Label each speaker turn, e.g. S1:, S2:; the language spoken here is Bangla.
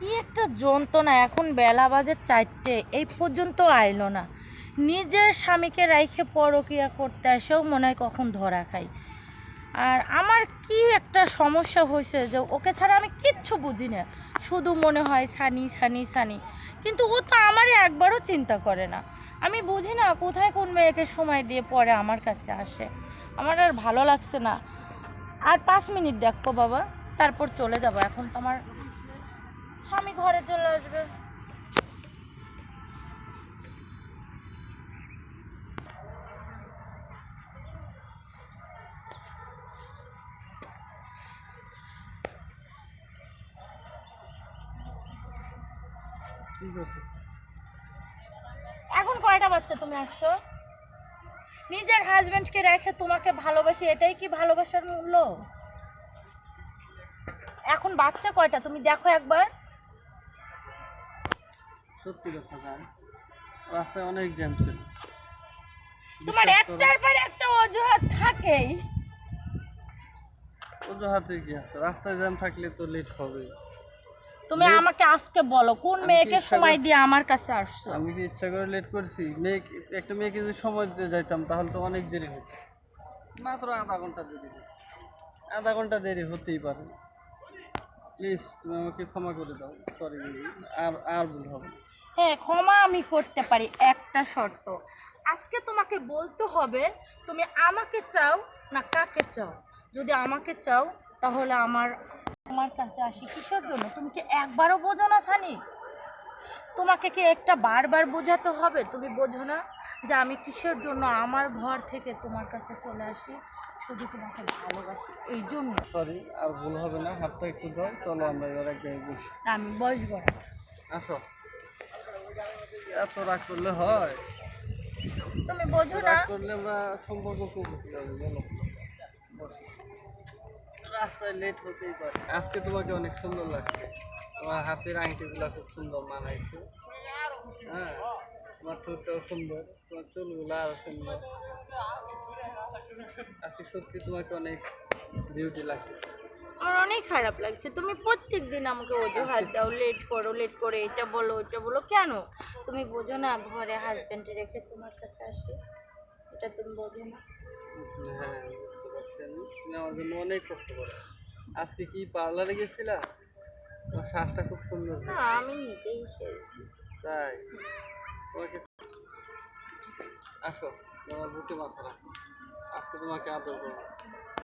S1: কি একটা যন্ত্রণা, এখন বেলা বাজে চারটে, এই পর্যন্ত আইলো না। নিজের স্বামীকে রাইখে পরকিয়া করতে এসেও মনে হয় কখন ধরা খাই। আর আমার কি একটা সমস্যা হয়েছে যে ওকে ছাড়া আমি কিচ্ছু বুঝি না। শুধু মনে হয় সানি সানি সানি। কিন্তু ও তো আমারই একবারও চিন্তা করে না। আমি বুঝি না কোথায় কোন মেয়েকে সময় দিয়ে পরে আমার কাছে আসে। আমার আর ভালো লাগছে না। আর পাঁচ মিনিট দেখো বাবা, তারপর চলে যাব। এখন তো আমার স্বামী ঘরে চলে আসবে। এখন কয়টা বাচ্চা তুমি আসছো? নিজের হাজবেন্ডকে রেখে তোমাকে ভালোবাসি, এটাই কি ভালোবাসার মূল্য? এখন বাচ্চা কয়টা? তুমি দেখো একবার।
S2: সত্যি কথা জান রাস্তায় অনেক জ্যাম ছিল।
S1: তোমার একটার পর একটা অজুহাত থাকেই।
S2: অজুহাতে কি আছে? রাস্তায় জ্যাম থাকলে তো লেট হবে
S1: তুমি আমাকে আজকে বলো কোন মেয়েকে সময় দিয়ে আমার কাছে আসছো?
S2: আমি কি ইচ্ছা করে লেট করছি? মেয়ে একটা মেয়েকে যদি সময় দিতে যাইতাম তাহলে তো অনেক দেরি হতো মাত্র আধা ঘণ্টা দেরি হতো আধা ঘণ্টা দেরি হতেই পারে প্লিজ তুমি আমাকে ক্ষমা করে দাও। সরি আর আর ভুল হবে
S1: হ্যাঁ ক্ষমা আমি করতে পারি, একটা শর্ত। আজকে তোমাকে বলতে হবে, তুমি আমাকে চাও না কাকে চাও। যদি আমাকে চাও, তাহলে আমার তোমার কাছে আসি কিসের জন্য? তুমি কি একবারও বোঝো না, সানি? তোমাকে কি একটা বারবার বোঝাতে হবে? তুমি বোঝো না যে আমি কিসের জন্য আমার ঘর থেকে তোমার কাছে চলে আসি? শুধু তোমাকে ভালোবাসি এই জন্য
S2: সরি আর ভুল হবে না হাতটা একটু দাও চলো আমরা এবার এক জায়গায় বসি।
S1: আমি বসবো।
S2: আসো। এত রাগ করলে হয়।
S1: তুমি বোঝো না।
S2: রাগ করলে আমরা সম্পর্ক খুব বলো। রাস্তায় লেট হতেই পারে। আজকে তোমাকে অনেক সুন্দর লাগছে। তোমার হাতের আংটিগুলো খুব সুন্দর মানাইছে। হ্যাঁ তোমার ঠোঁটটাও সুন্দর তোমার চুলগুলো আরও সুন্দর। আজকে সত্যি তোমাকে অনেক বিউটি লাগতেছে।
S1: আমার অনেক খারাপ লাগছে। তুমি প্রত্যেক দিন আমাকে অজুহাত দাও লেট করো লেট করে এটা বলো ওইটা বলো। কেন? তুমি বোঝো না ঘরে হাজব্যান্ড রেখে তোমার কাছে আসে। এটা তুমি বোঝো না।
S2: হ্যাঁ বুঝতে পারছি আমি। তুমি আমার জন্য অনেক কষ্ট করো। আজকে কি পার্লারে গেছিলা? তোমার শ্বাসটা খুব সুন্দর
S1: না আমি নিজেই সেরেছি।
S2: তাই? তোমাকে আসো তোমার বুকে মাথা রাখো। আজকে তোমাকে আদর করব